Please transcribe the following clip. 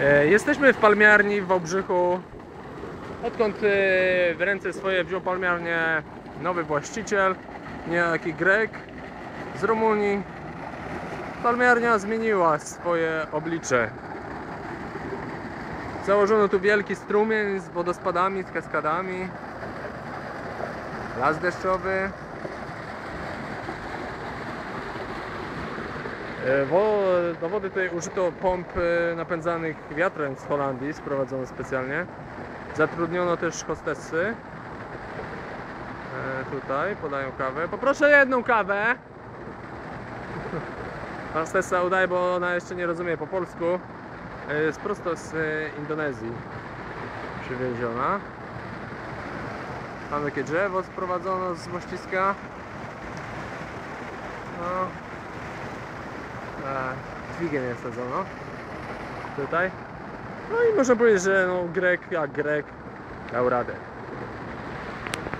E, Jesteśmy w palmiarni w Wałbrzychu. Odkąd e, w ręce swoje wziął palmiarnię nowy właściciel, niejaki Grek z Rumunii. Palmiarnia zmieniła swoje oblicze. Założono tu wielki strumień z wodospadami, z kaskadami. Las deszczowy. Do wody tutaj użyto pomp e, napędzanych wiatrem z Holandii, sprowadzono specjalnie. Zatrudniono też hostessy. E, Tutaj podają kawę. Poproszę jedną kawę. Hostessa udaje, bo ona jeszcze nie rozumie po polsku. E, Jest prosto z e, Indonezji przywieziona. Tam takie drzewo sprowadzono z mościska. No. Dźwigiem je sadzono. Tutaj. No i można powiedzieć, że no Grek jak Grek dał radę.